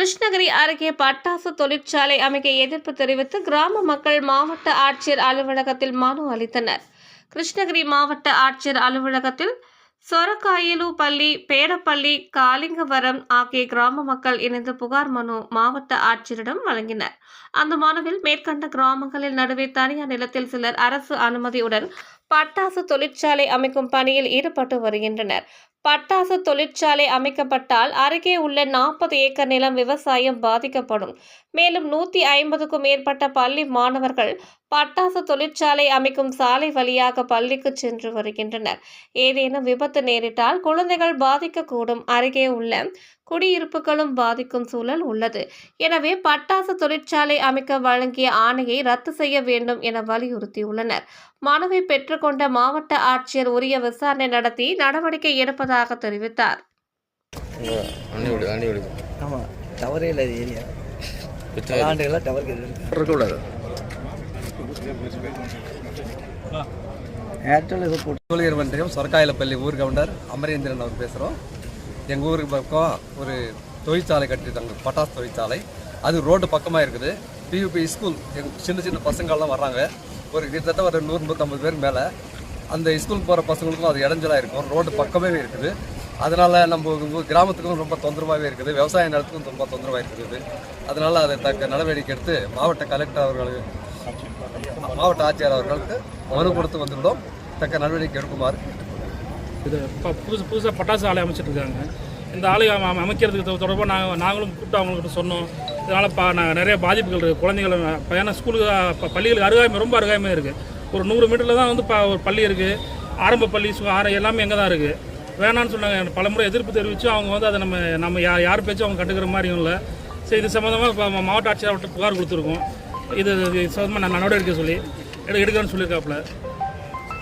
கிருஷ்ணகிரி அருகே பட்டாசு தொழிற்சாலை அமைக்க எதிர்ப்பு தெரிவித்து கிராம மக்கள் மாவட்ட ஆட்சியர் அலுவலகத்தில் மனு அளித்தனர். கிருஷ்ணகிரி மாவட்ட ஆட்சியர் அலுவலகத்தில் சொரக்காயலு பள்ளி பேடப்பள்ளி காலிங்கவரம் ஆகிய கிராம மக்கள் இணைந்து புகார் மனு மாவட்ட ஆட்சியரிடம் வழங்கினர். அந்த மனுவில் மேற்கண்ட கிராமங்களில் நடுவே தனியார் நிலத்தில் சிலர் அரசு அனுமதியுடன் பட்டாசு தொழிற்சாலை அமைக்கும் பணியில் ஈடுபட்டு வருகின்றனர். பட்டாசு தொழிற்சாலை அமைக்கப்பட்டால் அருகே உள்ள நாற்பது ஏக்கர் நிலம் விவசாயம் பாதிக்கப்படும். மேலும் நூற்றி ஐம்பதுக்கும் மேற்பட்ட பள்ளி மாணவர்கள் பட்டாசு தொழிற்சாலை அமைக்கும் சாலை வழியாக பள்ளிக்கு சென்று வருகின்றனர். ஏதேனும் விபத்து நேரிட்டால் குழந்தைகள் பாதிக்கக்கூடும். அருகே உள்ள குடியிருப்புகளும் பாதிக்கும் சூழல் உள்ளது. எனவே பட்டாசு தொழிற்சாலை அமைக்க வழங்கிய ஆணையை ரத்து செய்ய வேண்டும் என வலியுறுத்தியுள்ளனர். மனுவை பெற்றுக்கொண்ட மாவட்ட ஆட்சியர் உரிய விசாரணை நடத்தி நடவடிக்கை எடுப்பதாக தெரிவித்தார். டவரே இல்லை ஏரியா. ஆண்டுகளாக இருக்கக்கூடாது. ஏர்டெல் ஏதோ போட்டு சூழியர் மன்றியம் சொரக்காயிலப்பள்ளி ஊர் கவுண்டர் அமரேந்திரன் அவர் பேசுகிறோம் எங்கள் ஊருக்கு பக்கம் ஒரு தொழிற்சாலை கட்டிட்டாங்க பட்டாசு தொழிற்சாலை. அது ரோடு பக்கமாக இருக்குது. பியூபி ஸ்கூல் எங்கள் சின்ன சின்ன பசங்கள்லாம் வர்றாங்க. ஒரு கிட்டத்தட்ட ஒரு நூறு நூற்றம்பது பேர் மேலே. அந்த ஸ்கூல் போகிற பசங்களுக்கும் அது இடைஞ்சலாக இருக்கும். ரோடு பக்கமே இருக்குது. அதனால் நம்ம கிராமத்துக்கும் ரொம்ப தொந்தரவாகவே இருக்குது. விவசாய நிலத்துக்கும் ரொம்ப தொந்தரவாக இருக்குது. அதனால் அதை தக்க நடவடிக்கை எடுத்து மாவட்ட கலெக்டர் அவர்களுக்கு மாவட்ட ஆட்சியர் அவர்களுக்கு மனு கொடுத்து வந்துள்ளோம் தக்க நடவடிக்கை எடுக்குமாறு இது இப்போ புதுசு புதுசாக பட்டாசு ஆலை அமைச்சிட்ருக்காங்க. இந்த ஆலை அமைக்கிறதுக்கு தொடர்பாக நாங்கள் நாங்களும் கூப்பிட்டு அவங்கள்ட்ட சொன்னோம். இதனால் பா நாங்கள் நிறைய பாதிப்புகள் இருக்குது குழந்தைகள் ஏன்னா ஸ்கூலுக்கு பள்ளிகளுக்கு அருகாமை ரொம்ப அருகாமையாக இருக்குது ஒரு நூறு மீட்டரில் தான் வந்து ப ஒரு பள்ளி இருக்குது ஆரம்ப பள்ளி சு- ஆர எல்லாமே எங்கே தான் இருக்குது வேணான்னு சொன்னாங்க பலமுறை எதிர்ப்பு தெரிவித்து அவங்க வந்து அதை நம்ம நம்ம யா யார் பேச்சும் அவங்க கண்டுக்கிற மாதிரியும் இல்லை. சரி இது சம்மந்தமாக இப்போ மாவட்ட ஆட்சியர் அவர்கிட்ட புகார் கொடுத்துருக்கோம். இது இது சம்மந்தமாக நான் நடவடிக்கை சொல்லி எடுக்கிறேன்னு சொல்லியிருக்காப்புல.